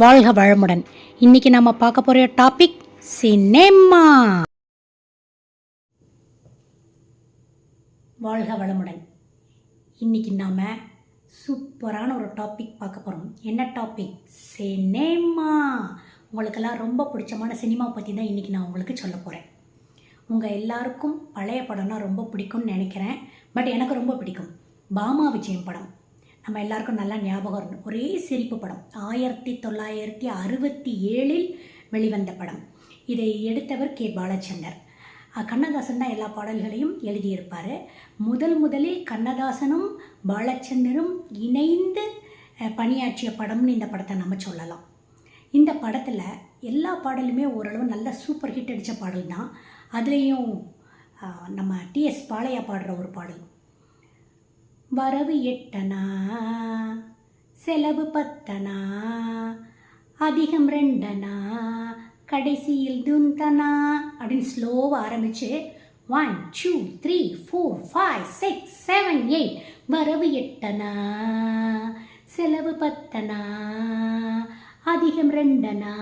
வாழ்க வளமுடன். இன்னைக்கு நம்ம பார்க்க போகிற டாபிக் சினிமா வாழ்க வளமுடன். இன்னைக்கு நாம் சூப்பரான ஒரு டாபிக் பார்க்க போகிறோம் என்ன டாபிக் சினிமா உங்களுக்கெல்லாம் ரொம்ப பிடிச்சமான சினிமா பற்றி தான் இன்றைக்கி நான் உங்களுக்கு சொல்ல போகிறேன் உங்கள் எல்லாருக்கும் பழைய படம்னா ரொம்ப பிடிக்கும்னு நினைக்கிறேன். பட் எனக்கு ரொம்ப பிடிக்கும். பாமா விஜயம் படம். நம்ம எல்லாருக்கும் நல்லா ஞாபகம் இருக்கும் ஒரே சிரிப்பு படம். ஆயிரத்தி தொள்ளாயிரத்தி அறுபத்தி ஏழில் வெளிவந்த படம். இதை எடுத்தவர் கே. பாலச்சந்தர். கண்ணதாசன் தான் எல்லா பாடல்களையும் எழுதியிருப்பார். முதல் முதலில் கண்ணதாசனும் பாலச்சந்தரும் இணைந்து பணியாற்றிய படம்னு இந்த படத்தை நம்ம சொல்லலாம். இந்த படத்தில் எல்லா பாடலுமே ஓரளவு நல்ல சூப்பர் ஹிட் அடித்த பாடல் தான் அதுலேயும் நம்ம டிஎஸ் பாளையா பாடுற ஒரு பாடல். வரவு எட்டனா? செலவு பத்தனா? அதிகம் ரெண்டனா? கடைசியில் துந்தனா? அப்படின்னு ஸ்லோவாக ஆரம்பித்து one two three four five six seven eight வரவு எட்டனா? செலவு பத்தனா? அதிகம் ரெண்டனா?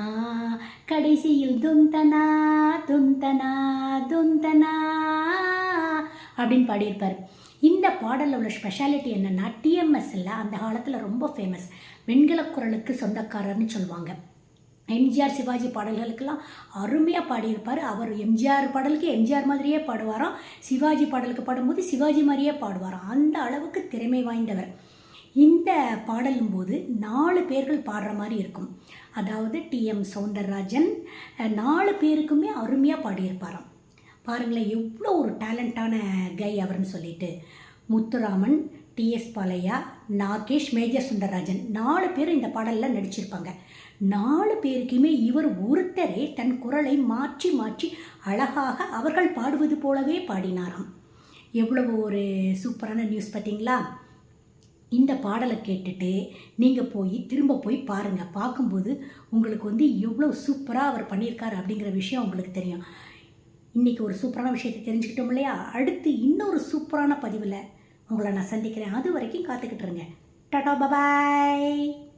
கடைசியில் துந்தனா? துந்தனா? துந்தனா? அப்படின்னு பாடியிருப்பார். இந்த பாடலில் உள்ள ஸ்பெஷாலிட்டி என்னென்னா டிஎம்எஸ்ல அந்த காலத்தில் ரொம்ப ஃபேமஸ் வெண்கல குரலுக்கு சொந்தக்காரர்னு சொல்லுவாங்க. எம்ஜிஆர் சிவாஜி பாடல்களுக்கெல்லாம் அருமையாக பாடியிருப்பார். அவர் எம்ஜிஆர் பாடலுக்கு எம்ஜிஆர் மாதிரியே பாடுவாராம். சிவாஜி பாடலுக்கு பாடும்போது சிவாஜி மாதிரியே பாடுவாராம். அந்த அளவுக்கு திறமை வாய்ந்தவர். இந்த பாடலும் போது நாலு பேர்கள் பாடுற மாதிரி இருக்கும். அதாவது டிஎம் சவுந்தரராஜன் நாலு பேருக்குமே அருமையாக பாடியிருப்பாராம். பாருங்களேன் எவ்வளோ ஒரு டேலண்டான கை அவர்னு சொல்லிட்டு. முத்துராமன் டிஎஸ் பாலையா நாகேஷ் மேஜர் சுந்தரராஜன் நாலு பேர் இந்த பாடலில் நடிச்சிருப்பாங்க. நாலு பேருக்குமே இவர் ஒருத்தரே தன் குரலை மாற்றி மாற்றி அழகாக அவர்கள் பாடுவது போலவே பாடினாராம். எவ்வளவு ஒரு சூப்பரான நியூஸ் பார்த்தீங்களா? இந்த பாடலை கேட்டுட்டு நீங்கள் போய் திரும்ப போய் பாருங்கள் பார்க்கும்போது உங்களுக்கு வந்து எவ்வளோ சூப்பராக அவர் பண்ணியிருக்கார் அப்படிங்கிற விஷயம் உங்களுக்கு தெரியும். இன்றைக்கி ஒரு சூப்பரான விஷயத்தை தெரிஞ்சுக்கிட்டோம் இல்லையா? அடுத்து இன்னொரு சூப்பரான பதிவில் உங்களை நான் சந்திக்கிறேன். அது வரைக்கும் காத்துக்கிட்டு இருங்க. Tata bye bye!